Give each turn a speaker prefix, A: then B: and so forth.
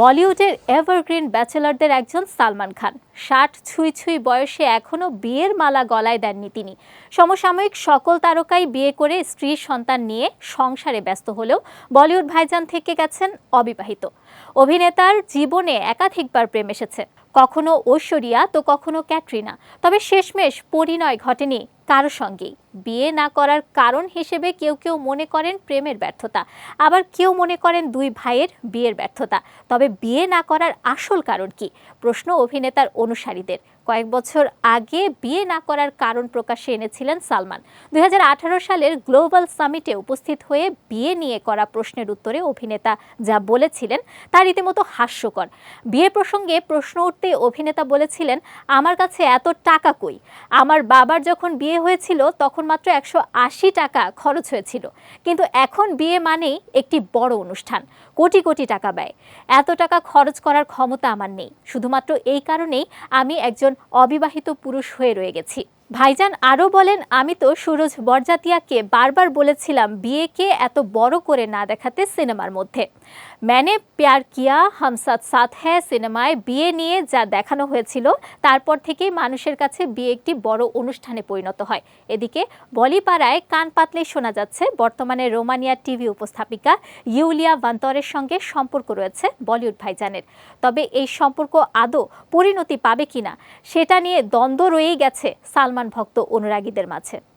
A: বলিউডের এভারগ্রিন ব্যাচেলারদের একজন সালমান খান। ষাট ছুঁই ছুঁই বয়সে এখনও বিয়ের মালা গলায় দেননি তিনি। সমসাময়িক সকল তারকাই বিয়ে করে স্ত্রী সন্তান নিয়ে সংসারে ব্যস্ত হলেও বলিউড ভাইজান থেকে গেছেন অবিবাহিত। অভিনেতার জীবনে একাধিকবার প্রেম এসেছে। কখনো ঐশ্বরিয়া, তো কখনো ক্যাটরিনা। তবে শেষমেশ পরিণয় ঘটেনি কারও সঙ্গেই। বিয়ে না করার কারণ হিসেবে কেউ কেউ মনে করেন প্রেমের ব্যর্থতা। আবার কেউ মনে করেন দুই ভাইয়ের বিয়ের ব্যর্থতা। তবে বিয়ে না করার আসল কারণ কি? প্রশ্ন অভিনেতার অনুসারীদের। কয়েক বছর আগে বিয়ে না করার কারণ প্রকাশে এনেছিলেন সালমান। দুই হাজার আঠারো সালের গ্লোবাল সামিটে উপস্থিত হয়ে বিয়ে নিয়ে করা প্রশ্নের উত্তরে অভিনেতা যা বলেছিলেন তা রীতিমতো হাস্যকর। বিয়ে প্রসঙ্গে প্রশ্ন উঠতে অভিনেতা বলেছিলেন, আমার কাছে এত টাকা কই? আমার বাবার যখন বিয়ে হয়েছিল, তখন মাত্র একশো আশি টাকা খরচ হয়েছিল। কিন্তু এখন বিয়ে মানেই একটি বড় অনুষ্ঠান, কোটি কোটি টাকা ব্যয়। এত টাকা খরচ করার ক্ষমতা আমার নেই। শুধুমাত্র এই কারণেই আমি একজন অবিবাহিত পুরুষ হয়ে রয়ে গেছি। ভাইজান আরও বলেন, আমি তো সুরজ বরজাতিয়াকে বারবার বলেছিলাম বিয়েকে এত বড় করে না দেখাতে সিনেমার মধ্যে। ম্যানে প্যার কিয়া হামসাদ সাথ হ্যাঁ সিনেমায় বিয়ে নিয়ে যা দেখানো হয়েছিল, তারপর থেকেই মানুষের কাছে বিয়ে একটি বড় অনুষ্ঠানে পরিণত হয়। এদিকে বলিপাড়ায় কান পাতলেই শোনা যাচ্ছে, বর্তমানে রোমানিয়া টিভি উপস্থাপিকা ইউলিয়া ভান্তরের সঙ্গে সম্পর্ক রয়েছে বলিউড ভাইজানের। তবে এই সম্পর্ক আদৌ পরিণতি পাবে কিনা, সেটা নিয়ে দ্বন্দ্ব রয়েই গেছে সালমান ভক্ত অনুরাগীদের মাঝে।